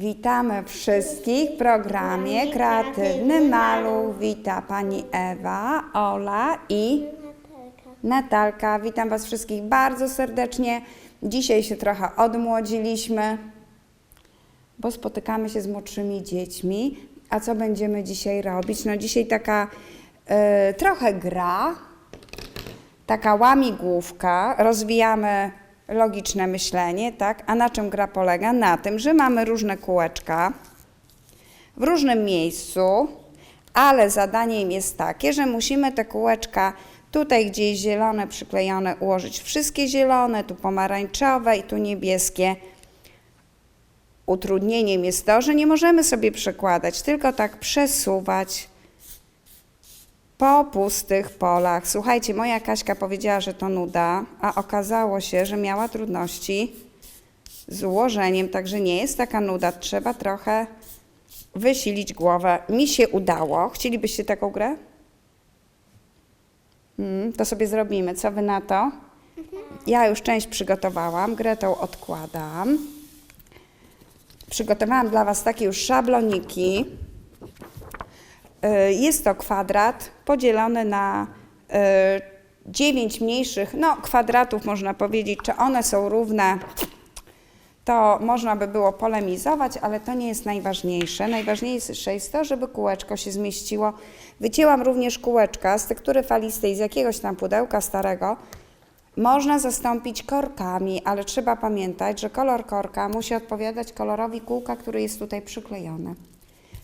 Witamy wszystkich w programie Kreatywny Maluch. Wita Pani Ewa, Ola i Natalka. Witam Was wszystkich bardzo serdecznie. Dzisiaj się trochę odmłodziliśmy, bo spotykamy się z młodszymi dziećmi. A co będziemy dzisiaj robić? No dzisiaj taka e, trochę gra, taka łamigłówka, rozwijamy logiczne myślenie, tak? A na czym gra polega? Na tym, że mamy różne kółeczka w różnym miejscu, ale zadaniem jest takie, że musimy te kółeczka tutaj, gdzie jest zielone przyklejone, ułożyć wszystkie zielone, tu pomarańczowe i tu niebieskie. Utrudnieniem jest to, że nie możemy sobie przekładać, tylko tak przesuwać po pustych polach. Słuchajcie, moja Kaśka powiedziała, że to nuda, a okazało się, że miała trudności z ułożeniem, także nie jest taka nuda. Trzeba trochę wysilić głowę. Mi się udało. Chcielibyście taką grę? Mm, to sobie zrobimy. Co wy na to? Ja już część przygotowałam, grę tą odkładam. Przygotowałam dla Was takie już szabloniki. Y, Jest to kwadrat podzielony na y, dziewięć mniejszych, no kwadratów można powiedzieć, czy one są równe, to można by było polemizować, ale to nie jest najważniejsze. Najważniejsze jest to, żeby kółeczko się zmieściło. Wycięłam również kółeczka z tektury falistej z jakiegoś tam pudełka starego. Można zastąpić korkami, ale trzeba pamiętać, że kolor korka musi odpowiadać kolorowi kółka, który jest tutaj przyklejony.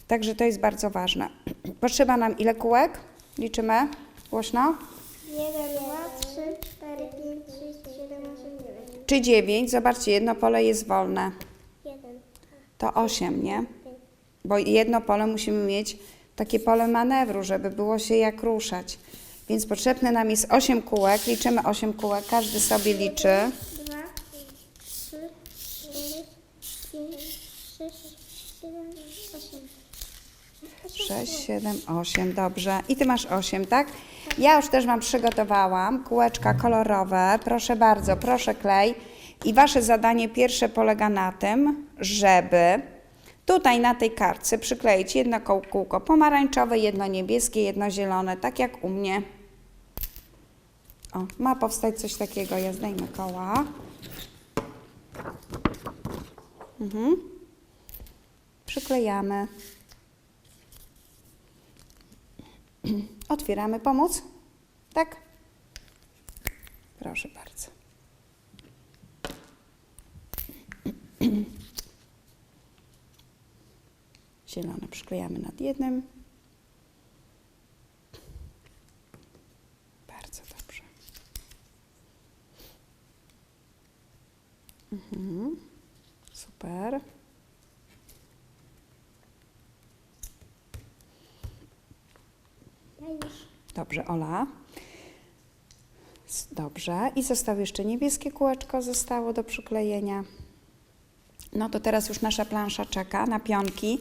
Także to jest bardzo ważne. Potrzeba nam ile kółek? Liczymy głośno. 1, 2, 3, 4, 5, 6, 7, 8, 9. Czy 9? Zobaczcie, jedno pole jest wolne. 1. To 8, nie? Bo jedno pole musimy mieć takie pole manewru, żeby było się jak ruszać. Więc potrzebne nam jest 8 kółek. Liczymy 8 kółek, każdy sobie liczy. 2, 3, 4, 5, 6, 7, 8. 6, 7, 8, dobrze. I ty masz 8, tak? Ja już też Wam przygotowałam kółeczka kolorowe. Proszę bardzo, proszę klej. I Wasze zadanie pierwsze polega na tym, żeby tutaj na tej kartce przykleić jedno kółko pomarańczowe, jedno niebieskie, jedno zielone, tak jak u mnie. O, ma powstać coś takiego. Ja zdejmę koła. Mhm. Przyklejamy. Otwieramy pomóc? Tak? Proszę bardzo. Zielone przyklejamy nad jednym. Bardzo dobrze. Mhm. Super. Ja już. Dobrze, Ola. Dobrze. I zostało jeszcze niebieskie kółeczko, zostało do przyklejenia. No to teraz już nasza plansza czeka na pionki.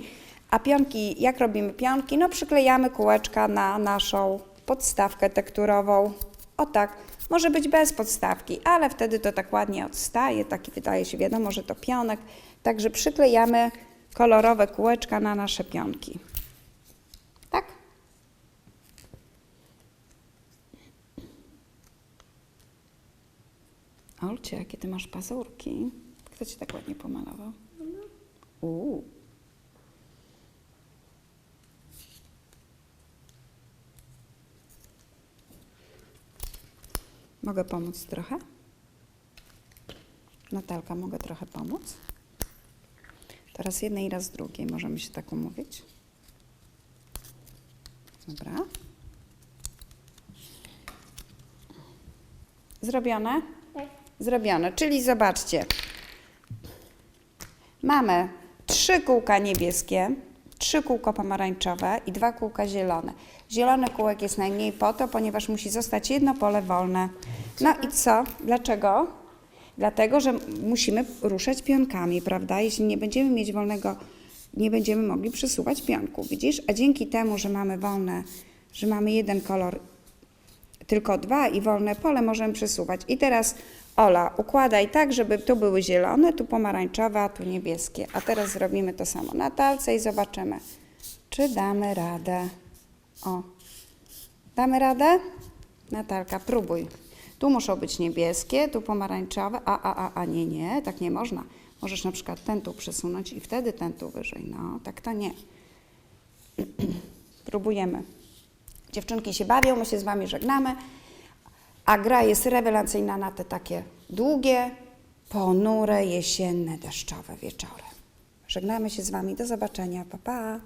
A pionki, jak robimy pionki? No przyklejamy kółeczka na naszą podstawkę tekturową. O tak, może być bez podstawki, ale wtedy to tak ładnie odstaje, taki wydaje się wiadomo, że to pionek. Także przyklejamy kolorowe kółeczka na nasze pionki. Tak? Olcie, jakie ty masz pazurki. Kto ci tak ładnie pomalował? Uuu. Mogę pomóc trochę? Natalka, mogę trochę pomóc? Teraz jednej, raz drugiej. Możemy się tak umówić? Dobra. Zrobione? Zrobione. Czyli zobaczcie. Mamy trzy kółka niebieskie, trzy kółka pomarańczowe i dwa kółka zielone. Zielony kółek jest najmniej po to, ponieważ musi zostać jedno pole wolne. No i co? Dlaczego? Dlatego, że musimy ruszać pionkami, prawda? Jeśli nie będziemy mieć wolnego, nie będziemy mogli przesuwać pionków, widzisz? A dzięki temu, że mamy wolne, że mamy jeden kolor tylko dwa i wolne pole możemy przesuwać. I teraz Ola, układaj tak, żeby tu były zielone, tu pomarańczowe, a tu niebieskie. A teraz zrobimy to samo na talce i zobaczymy, czy damy radę. O, damy radę? Natalka, próbuj. Tu muszą być niebieskie, tu pomarańczowe, a, a, a, a nie, nie, tak nie można. Możesz na przykład ten tu przesunąć i wtedy ten tu wyżej. No, tak to nie. Próbujemy. Dziewczynki się bawią, my się z Wami żegnamy, a gra jest rewelacyjna na te takie długie, ponure, jesienne, deszczowe wieczory. Żegnamy się z Wami, do zobaczenia, pa pa!